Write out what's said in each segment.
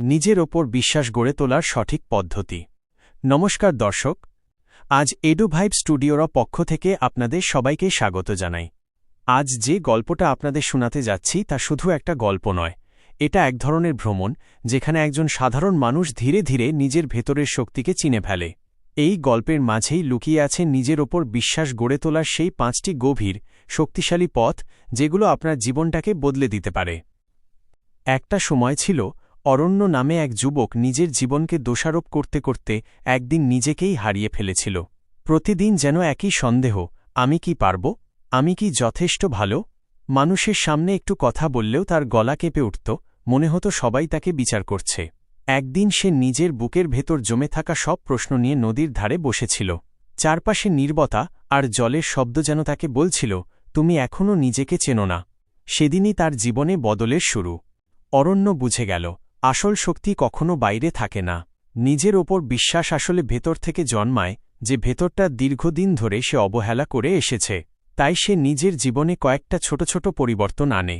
নিজের ওপর বিশ্বাস গড়ে তোলার সঠিক পদ্ধতি। নমস্কার দর্শক, আজ এডু ভাইব স্টুডিওর পক্ষ থেকে আপনাদের সবাইকে স্বাগত জানাই। আজ যে গল্পটা আপনাদের শোনাতে যাচ্ছি তা শুধু একটা গল্প নয়, এটা এক ধরনের ভ্রমণ যেখানে একজন সাধারণ মানুষ ধীরে ধীরে নিজের ভেতরের শক্তিকে চিনে ফেলে। এই গল্পের মাঝেই লুকিয়ে আছে নিজের ওপর বিশ্বাস গড়ে তোলার সেই পাঁচটি গভীর, শক্তিশালী পথ যেগুলো আপনার জীবনটাকে বদলে দিতে পারে। একটা সময় ছিল অরণ্য নামে এক যুবক নিজের জীবনকে দোষারোপ করতে করতে একদিন নিজেকেই হারিয়ে ফেলেছিল। প্রতিদিন যেন একই সন্দেহ, আমি কি পারব? আমি কি যথেষ্ট ভালো? মানুষের সামনে একটু কথা বললেও তার গলা কেঁপে উঠত, মনে হতো সবাই তাকে বিচার করছে। একদিন সে নিজের বুকের ভেতর জমে থাকা সব প্রশ্ন নিয়ে নদীর ধারে বসেছিল। চারপাশে নির্বতা আর জলের শব্দ যেন তাকে বলছিল, তুমি এখনও নিজেকে চেনো না। সেদিনই তার জীবনে বদলের শুরু। অরণ্য বুঝে গেল আসল শক্তি কখনো বাইরে থাকে না। নিজের ওপর বিশ্বাস আসলে ভেতর থেকে জন্মায়, যে ভেতরটা দীর্ঘদিন ধরে সে অবহেলা করে এসেছে। তাই সে নিজের জীবনে কয়েকটা ছোট ছোট পরিবর্তন আনে।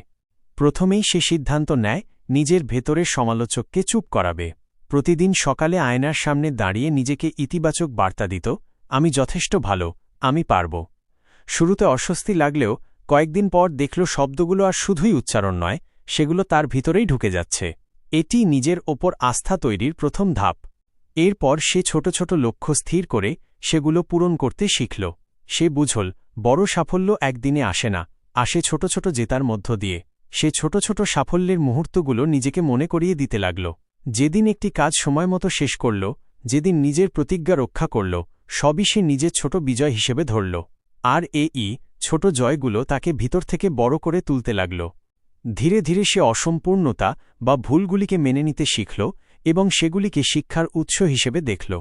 প্রথমেই সে সিদ্ধান্ত নেয়, নিজের ভেতরের সমালোচককে চুপ করাবে। প্রতিদিন সকালে আয়নার সামনে দাঁড়িয়ে নিজেকে ইতিবাচক বার্তা দিত, আমি যথেষ্ট ভালো, আমি পারব। শুরুতে অস্বস্তি লাগলেও কয়েকদিন পর দেখল শব্দগুলো আর শুধুই উচ্চারণ নয়, সেগুলো তার ভিতরেই ঢুকে যাচ্ছে। এটি নিজের ওপর আস্থা তৈরির প্রথম ধাপ। এরপর সে ছোট ছোট লক্ষ্য স্থির করে সেগুলো পূরণ করতে শিখল। সে বুঝল, বড় সাফল্য একদিনে আসে না আসে ছোট ছোট জেতার মধ্য দিয়ে। সে ছোট ছোট সাফল্যের মুহূর্তগুলো নিজেকে মনে করিয়ে দিতে লাগল। যেদিন একটি কাজ সময়মতো শেষ করল, যেদিন নিজের প্রতিজ্ঞা রক্ষা করল, সবই সে নিজের ছোট বিজয় হিসেবে ধরল। আর এ ই ছোট জয়গুলো তাকে ভিতর থেকে বড় করে তুলতে লাগল। ধীরে ধীরে সে অসম্পূর্ণতা বা ভুলগুলিকে মেনে নিতে শিখল এবং সেগুলিকে শিক্ষার উৎস হিসেবে দেখল।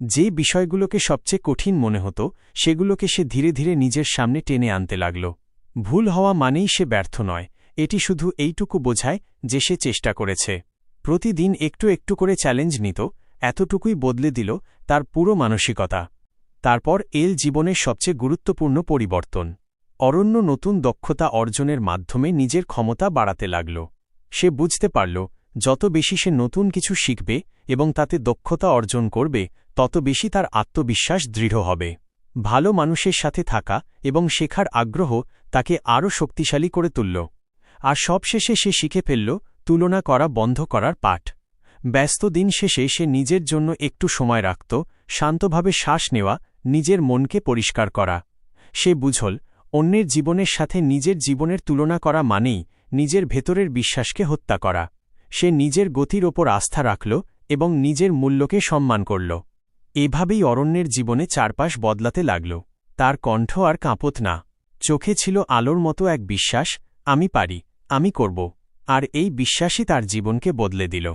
যে বিষয়গুলোকে সবচেয়ে কঠিন মনে হতো, সেগুলোকে সে ধীরে ধীরে নিজের সামনে টেনে আনতে লাগল। ভুল হওয়া মানেই সে ব্যর্থ নয়, এটি শুধু এইটুকু বোঝায় যে সে চেষ্টা করেছে। প্রতিদিন একটু একটু করে চ্যালেঞ্জ নিত, এতটুকুই বদলে দিল তার পুরো মানসিকতা। তারপর এল জীবনের সবচেয়ে গুরুত্বপূর্ণ পরিবর্তন। অরণ্য নতুন দক্ষতা অর্জনের মাধ্যমে নিজের ক্ষমতা বাড়াতে লাগল। সে বুঝতে পারল, যত বেশি সে নতুন কিছু শিখবে এবং তাতে দক্ষতা অর্জন করবে, তত বেশি তার আত্মবিশ্বাস দৃঢ় হবে। ভালো মানুষের সাথে থাকা এবং শেখার আগ্রহ তাকে আরও শক্তিশালী করে তুলল। আর সবশেষে সে শিখে ফেলল, তুলনা করা বন্ধ করার পাঠ। ব্যস্ত দিন শেষে সে নিজের জন্য একটু সময় রাখত, শান্তভাবে শ্বাস নেওয়া, নিজের মনকে পরিষ্কার করা। সে বুঝল অন্যের জীবনের সাথে নিজের জীবনের তুলনা করা মানেই নিজের ভেতরের বিশ্বাসকে হত্যা করা। সে নিজের গতির ওপর আস্থা রাখল এবং নিজের মূল্যকে সম্মান করল। এভাবেই অরণ্যের জীবনে চারপাশ বদলাতে লাগল। তার কণ্ঠ আর কাঁপত না। চোখে ছিল আলোর মতো এক বিশ্বাস, আমি পারি, আমি করব। আর এই বিশ্বাসই তার জীবনকে বদলে দিল।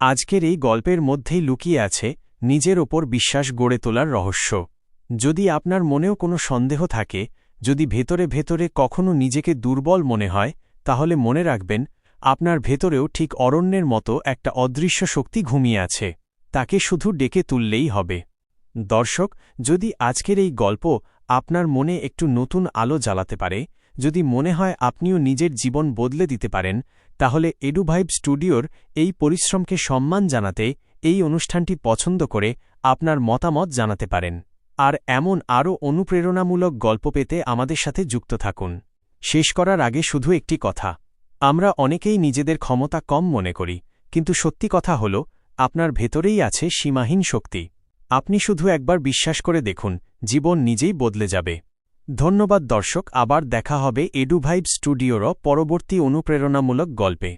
আজকের এই গল্পের মধ্যেই লুকিয়ে আছে নিজের ওপর বিশ্বাস গড়ে তোলার রহস্য। যদি আপনার মনেও কোনো সন্দেহ থাকে যদি ভেতরে ভেতরে কখনো নিজেকে দুর্বল মনে হয়, তাহলে মনে রাখবেন, আপনার ভেতরেও ঠিক অরণ্যের মতো একটা অদৃশ্য শক্তি ঘুমিয়ে আছে। তাকে শুধু ডেকে তুললেই হবে। দর্শক, যদি আজকের এই গল্প আপনার মনে একটু নতুন আলো জ্বালাতে পারে, যদি মনে হয় আপনিও নিজের জীবন বদলে দিতে পারেন, তাহলে এডুভাইব স্টুডিওর এই পরিশ্রমকে সম্মান জানাতে এই অনুষ্ঠানটি পছন্দ করে আপনার মতামত জানাতে পারেন। আর এমন আরও অনুপ্রেরণামূলক গল্প পেতে আমাদের সাথে যুক্ত থাকুন। শেষ করার আগে শুধু একটি কথা। আমরা অনেকেই নিজেদের ক্ষমতা কম মনে করি, কিন্তু সত্যি কথা হল, আপনার ভেতরেই আছে সীমাহীন শক্তি। আপনি শুধু একবার বিশ্বাস করে দেখুন, জীবন নিজেই বদলে যাবে। ধন্যবাদ দর্শক, আবার দেখা হবে এডুভাইব স্টুডিওর পরবর্তী অনুপ্রেরণামূলক গল্পে।